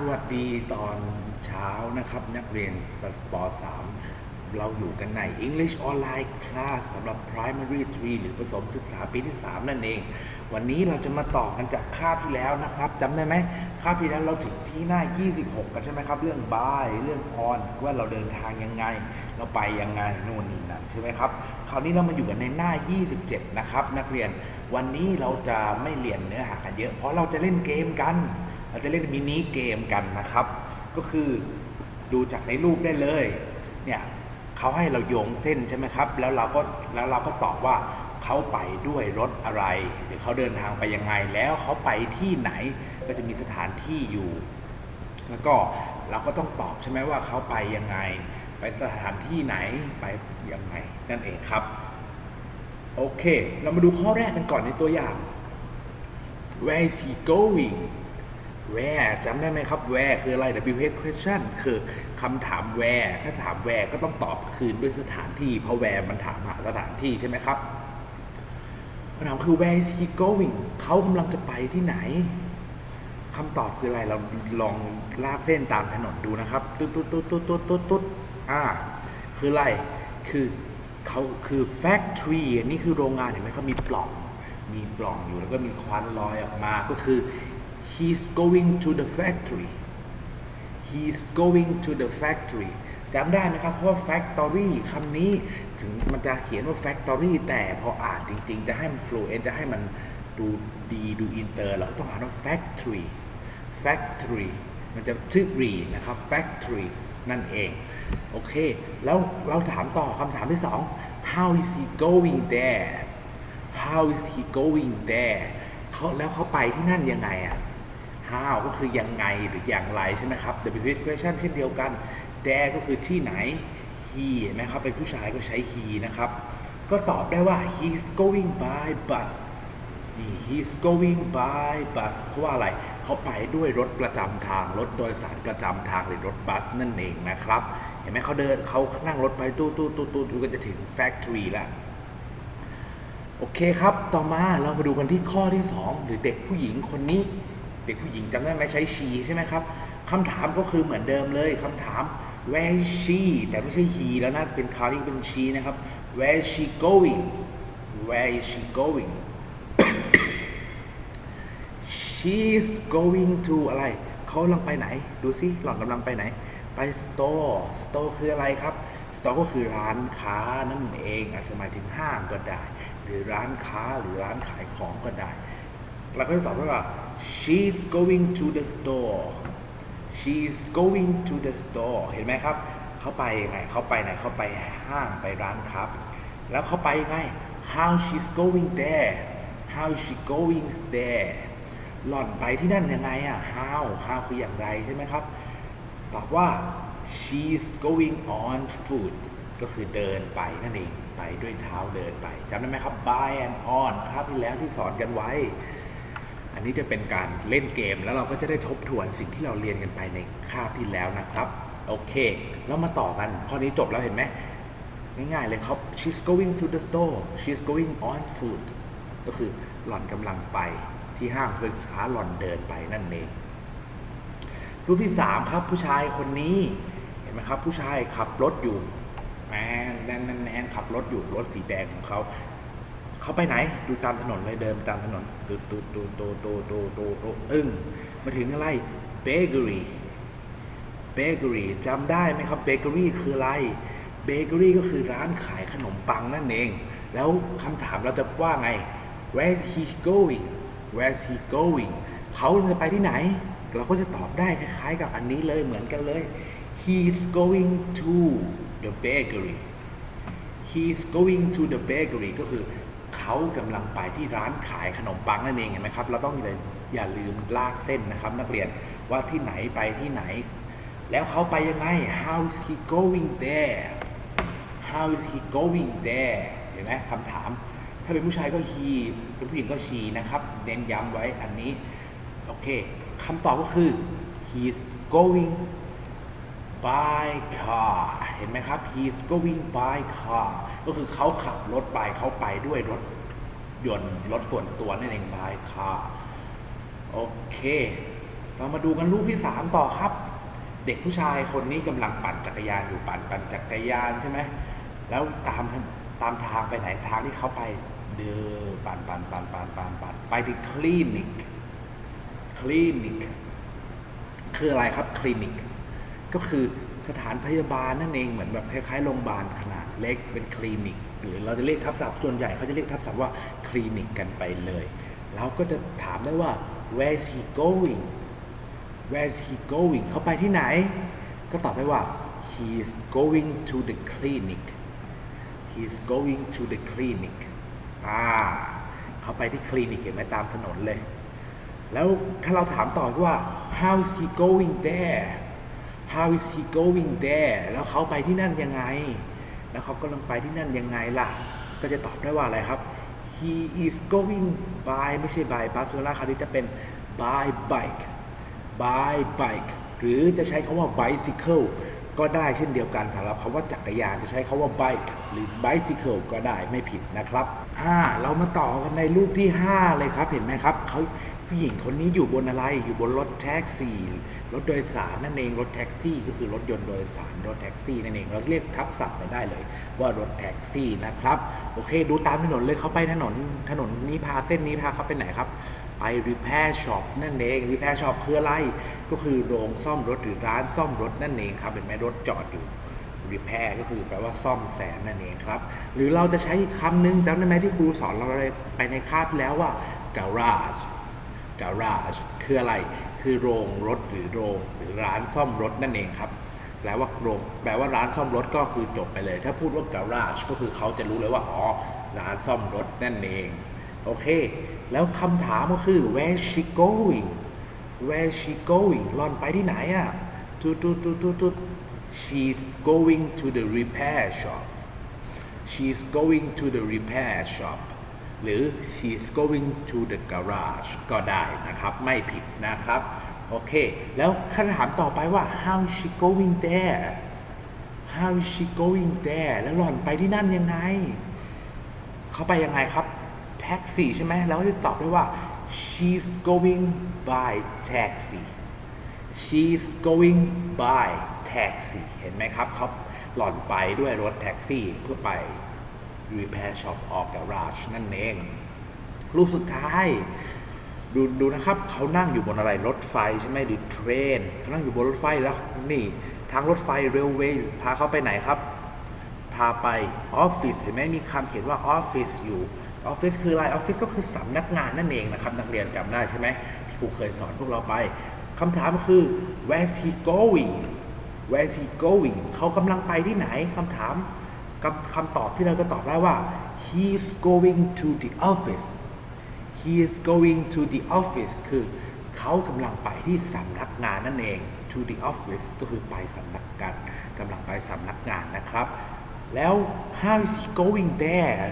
สวัสดีตอนเช้านะครับ นักเรียนป .3 เราอยู่กันใน English Online Class สำหรับ Primary 3 หรือประถมศึกษาปีที่ 3 นั่นเอง วันนี้เราจะมาต่อกันจากคาบที่แล้วนะครับจำได้ไหมคาบที่แล้วเราถึงที่หน้า 26 กันใช่ไหมครับ เรื่อง by เรื่อง on ว่าเราเดินทางยังไง เราไปยังไงนู่นนี่นั่นใช่ไหมครับ คราวนี้เรามาอยู่กันในหน้า 27 นะครับ นักเรียนวันนี้เราจะไม่เรียนเนื้อหากันเยอะ เพราะเราจะเล่นเกมกัน เราจะเล่นมินิเกมกันนะครับ ก็คือดูจากในรูปได้เลย เนี่ยเขาให้เราโยงเส้นใช่ไหมครับ แล้วเราก็แล้วเราก็ตอบว่าเขาไปด้วยรถอะไร หรือเขาเดินทางไปยังไง แล้วเขาไปที่ไหน ก็จะมีสถานที่อยู่ แล้วก็เราก็ต้องตอบใช่ไหมว่าเขาไปยังไง ไปสถานที่ไหน ไปยังไง นั่นเองครับ โอเค เรามาดูข้อแรกกันก่อนในตัวอย่าง Where is he going where จำได้ไหมครับ where คืออะไร WH question คือคำถาม where ถ้าถาม where ก็ต้องตอบคืนด้วยสถานที่ เพราะ where มันถามหาสถานที่ใช่ไหมครับคำถามคือ where is he going เขากำลังจะไปที่ไหนคำตอบคืออะไร เราลองลากเส้นตามถนนดูนะครับ ตุ๊ดตุ๊ดตุ๊ดตุ๊ดตุ๊ดตุ๊ดตุ๊ดอ่า คืออะไร คือเขาคือ factory นนี้คือโรงงานเห็นไหมเขามีปล่อง มีปล่องอยู่แล้วก็มีควันลอยออกมา ก็คือ he's going to the factory he's going to the factory จำได้ไหมครับ เพราะ factory คำนี้ถึงมันจะเขียนว่า factory แต่พออ่านจริง ๆ จะให้มัน fluent จะให้มันดูดีดูอินเตอร์เราก็ต้องอ่านว่า factory factory มันจะชื่อรีนะครับ factory นั่นเอง โอเค แล้วเราถามต่อคำถามที่สอง how is he going there how is he going there เขาแล้วเขาไปที่นั่นยังไงอะ how ก็คือยังไงหรืออย่างไรใช่ไหมครับ W question เช่นเดียวกัน there ก็คือที่ไหน he เห็นไหมครับเป็นผู้ชายก็ใช้ he นะครับ ก็ตอบได้ว่า he's going by bus นี่ he's going by bus เพราะว่าอะไรเขาไปด้วยรถประจำทาง รถโดยสารประจำทางหรือรถบัสนั่นเองนะครับ เห็นไหมเขาเดินเขานั่งรถไปตู้ตู้ตู้ตู้ตู้ก็จะถึง factory แล้วโอเคครับ ต่อมาเรามาดูกันที่ข้อที่ 2 หรือเด็กผู้หญิงคนนี้ เด็กผู้หญิงจำได้ไหมใช้ she ใช่ไหมครับคำถามก็คือเหมือนเดิมเลยคำถาม where is she แต่ไม่ใช่ he แล้วนะ เป็นคาวนี้เป็น she นะครับ where is she going where is she going she's going to อะไร เขากำลังไปไหน ดูสิหล่อนกำลังไปไหน ไป store store คืออะไรครับ store ก็คือร้านค้านั่นเอง อาจจะหมายถึงห้างก็ได้ หรือร้านค้าหรือร้านขายของก็ได้ เราก็จะตอบว่า she's going to the store she's going to the store เห็นไหมครับ เขาไปยังไงเขาไปไหนเขาไปห้างไปร้านครับ แล้วเขาไปยังไง how she's going there how she going there หล่อนไปที่นั่นยังไงอะ how how คืออย่างไรใช่ไหมครับ ตอบว่า she's going on foot ก็คือเดินไปนั่นเอง ไปด้วยเท้าเดินไปจำได้ไหมครับ by and on ครับที่แล้วที่สอนกันไว้ อันนี้จะเป็นการเล่นเกม แล้วเราก็จะได้ทบทวนสิ่งที่เราเรียนกันไปในคาบที่แล้วนะครับ โอเค แล้วมาต่อกันข้อนี้จบแล้วเห็นไหมง่ายๆเลยครับ she's going to the store she's going on foot ก็คือหล่อนกำลังไปที่ห้างสรรพสินค้าหล่อนเดินไปนั่นเองรูปที่สามครับผู้ชายคนนี้เห็นไหมครับ ผู้ชายขับรถอยู่แมนแนนแนแมนขับรถอยู่รถสีแดงของเขา เขาไปไหน ดูตามถนนเลยเดินตามถนนตูตูตูตูตูตูตูตูอึ้งมาถึงอะไรเบเกอรี่เบเกอรี่จำได้ไหมครับเบเกอรี่คืออะไรเบเกอรี่ก็คือร้านขายขนมปังนั่นเอง แล้วคำถามเราจะว่าไง where he going where's he going เขาจะไปที่ไหน เราก็จะตอบได้คล้ายๆกับอันนี้เลยเหมือนกันเลย he's going to the bakery he's going to the bakery ก็คือ เขากำลังไปที่ร้านขายขนมปังนั่นเองเห็นไหมครับ เราต้องอย่าอย่าลืมลากเส้นนะครับ นักเรียนว่าที่ไหนไปที่ไหน แล้วเขาไปยังไง how is he going there how is he going there เห็นไหมคำถาม ถ้าเป็นผู้ชายก็ he เป็นผู้หญิงก็ she นะครับ เน้นย้ำไว้อันนี้ โอเคคำตอบก็คือ he's going by car เห็นไหมครับ he's going by car ก็คือเขาขับรถไปเขาไปด้วยรถยนต์รถส่วนตัวนั่นเอง by car โอเค เรามาดูกันรูปที่สามต่อครับ เด็กผู้ชายคนนี้กำลังปั่นจักรยานอยู่ปั่นปั่นจักรยานใช่ไหมแล้วตามตามทางไปไหนทางที่เขาไปเดินปั่นปั่นปั่นปั่นปั่นปั่นไปที่คลินิกคลินิกคืออะไรครับคลินิก ก็คือ สถานพยาบาลนั่นเองเหมือนแบบคล้ายๆโรงพยาบาลขนาดเล็กเป็นคลินิก หรือเราจะเรียกทับศัพท์ส่วนใหญ่เขาจะเรียกทับศัพท์ว่าคลินิกกันไปเลย เราก็จะถามได้ว่า where's he going where's he going เขาไปที่ไหน ก็ตอบได้ว่า he's going to the clinic he's going to the clinic อ่าเขาไปที่คลินิกเห็นไหมตามถนนเลย แล้วถ้าเราถามต่อว่า how's he going there how is he going there แล้วเขาไปที่นั่นยังไง แล้วเขากำลังไปที่นั่นยังไงล่ะ ก็จะตอบได้ว่าอะไรครับ he is going by ไม่ใช่ by bus เวลาคราวนี้จะเป็น by bike by bike หรือจะใช้คาว่า bicycle ก็ได้เช่นเดียวกันสำหรับคำว่าจักรยานจะใช้คาว่า bike หรือ bicycle ก็ได้ไม่ผิดนะครับอ่าเรามาต่อกันในรูปที่ 5 เลยครับเห็นไหมครับเขาผู้หญิงคนนี้อยู่บนอะไรอยู่บนรถแท็กซี่รถโดยสารนั่นเองรถแท็กซี่ ก็คือรถยนต์โดยสารรถแท็กซี่นั่นเองเราเรียกทับศัพท์ไปได้เลย ว่ารถแท็กซี่นะครับ โอเค ดูตามถนนเลยเขาไปถนนถนนนี้พาเส้นนี้พาเขาไปไหนครับ ไป repair shop นั่นเอง repair shop คืออะไร ก็คือโรงซ่อมรถหรือร้านซ่อมรถนั่นเองครับเห็นไหมรถจอดอยู่ repair ก็คือแปลว่าซ่อมแซมนั่นเองครับ หรือเราจะใช้คำหนึ่งจำได้ไหมที่ครูสอนเราไปในคาบแล้วว่า garage garage คืออะไร คือโรงรถหรือโรงหรือร้านซ่อมรถนั่นเองครับแปลว่าโรงแปลว่าร้านซ่อมรถก็คือจบไปเลย ถ้าพูดว่า garage ก็คือเขาจะรู้เลยว่าอ๋อร้านซ่อมรถนั่นเอง โอเค แล้วคำถามก็คือ where she going where she going หลอนไปที่ไหนอะทุดทุดทุดทุดทุด she's going to the repair shop she's going to the repair shop หรือ she's going to the garage ก็ได้นะครับ ไม่ผิดนะครับ โอเค แล้วคำถามต่อไปว่า how she going there how she going there แล้วหล่อนไปที่นั่นยังไง เขาไปยังไงครับ แท็กซี่ใช่ไหมแล้วจะตอบได้ว่า she's going by taxi she's going by taxi เห็นไหมครับเขาหล่อนไปด้วยรถแท็กซี่เพื่อไป repair shop or garage นั่นเอง รูปสุดท้าย ดูดูนะครับเขานั่งอยู่บนอะไรรถไฟใช่ไหมหรือเทรนเขานั่งอยู่บนรถไฟแล้วนี่ ทางรถไฟเรลเวย์พาเขาไปไหนครับ พาไปออฟฟิศเห็นไหมมีคำเขียนว่าออฟฟิศอยู่ ออฟฟิศคืออะไรออฟฟิศก็คือสำนักงานนั่นเองนะครับ นักเรียนจำได้ใช่ไหมที่ครูเคยสอนพวกเราไปคำถามคือ where's he going where's he going เขากำลังไปที่ไหนคำถามคำคำตอบที่เราก็ตอบได้ว่า he's going to the office he is going to the office คือเขากำลังไปที่สำนักงานนั่นเอง to the office ก็คือไปสำนักงานกำลังไปสำนักงานนะครับ แล้ว how is he going there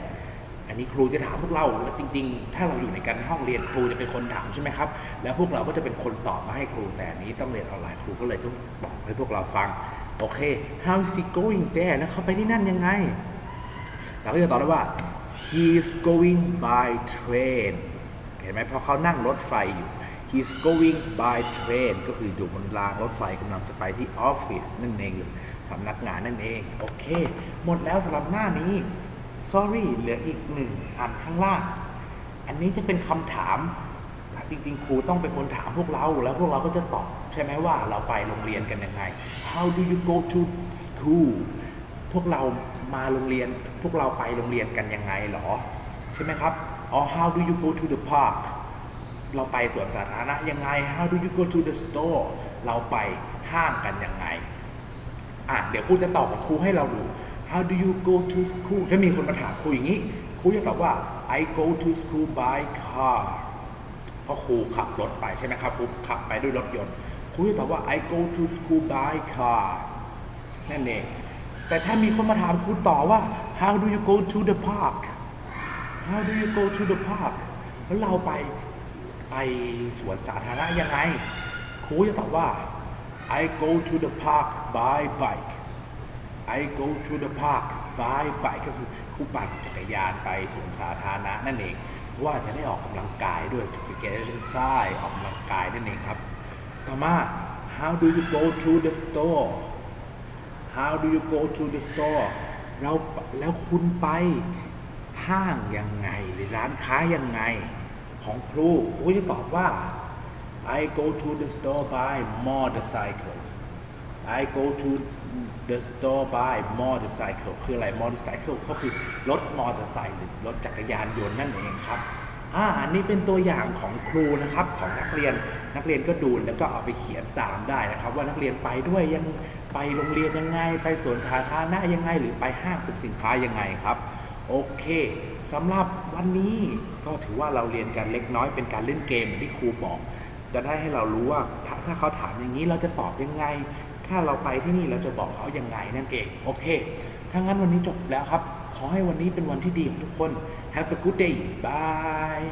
อันนี้ครูจะถามพวกเราแล้วจริง ๆ ถ้าเราอยู่ในการห้องเรียนครูจะเป็นคนถามใช่ไหมครับ แล้วพวกเราก็จะเป็นคนตอบมาให้ครู แต่นนี้ต้องเรียนออนไลน์ครูก็เลยต้องตอบให้พวกเราฟัง โอเค how is he going there แล้วเขาไปที่นั่นยังไง เราก็จะตอบได้ว่า he's going by train เห็นไหมเพราะเขานั่งรถไฟอยู่ he's going by train ก็คืออยู่บนรางรถไฟกำลังจะไปที่ออฟฟิศนั่นเองหรือสำนักงานนั่นเอง โอเค หมดแล้วสำหรับหน้านี้ sorry เหลืออีกหนึ่งอันข้างล่าง อันนี้จะเป็นคำถามจริงๆ ครูต้องเป็นคนถามพวกเรา แล้วพวกเราก็จะตอบ ใช่ไหมว่าเราไปโรงเรียนกันยังไง how do you go to school พวกเรามาโรงเรียน พวกเราไปโรงเรียนกันยังไงหรอ ใช่ไหมครับ or how do you go to the park เราไปสวนสาธารณะยังไง how do you go to the store เราไปห้างกันยังไง อะ เดี๋ยวครูจะตอบกับครูให้เราดู how do you go to school ถ้ามีคนมาถามครูอย่างนี้ ครูจะตอบว่า I go to school by car เพราะครูขับรถไปใช่ไหมครับครูขับไปด้วยรถยนต์ ครูจะตอบว่า I go to school by car นั่นเอง แต่ถ้ามีคนมาถามครูต่อว่า how do you go to the park how do you go to the park แล้วเราไปไปสวนสาธารณะยังไง ครูจะตอบว่า I go to the park by bike I go to the park by bike ก็คือครูปั่นจักรยานไปสวนสาธารณะนั่นเองเพราะว่าจะได้ออกกำลังกายด้วยคือ get exercise ออกกำลังกายนั่นเองครับต่อมา how do you go to the store how do you go to the store เราแล้วคุณไปห้างยังไงหรือร้านค้ายังไง ของครูครูจะตอบว่า I go to the store by motorcycles I go to the store buy motorcycle คืออะไร motorcycle ก็คือรถมอเตอร์ไซค์หรือรถจักรยานยนต์นั่นเองครับอ่าอันนี้เป็นตัวอย่างของครูนะครับของนักเรียนนักเรียนก็ดูแล้วก็เอาไปเขียนตามได้นะครับ ว่านักเรียนไปด้วยยังไปโรงเรียนยังไง ไปสวนสาธารณะยังไง หรือไปห้างสรรพสินค้ายังไงครับ โอเคสำหรับวันนี้ก็ถือว่าเราเรียนกันเล็กน้อยเป็นการเล่นเกมที่ครูบอก จะได้ให้เรารู้ว่าถ้าเขาถามอย่างนี้เราจะตอบยังไง ถ้าเราไปที่นี่เราจะบอกเขายังไงนั่นเองโอเคถ้างั้นวันนี้จบแล้วครับ ขอให้วันนี้เป็นวันที่ดีของทุกคน Have a good day bye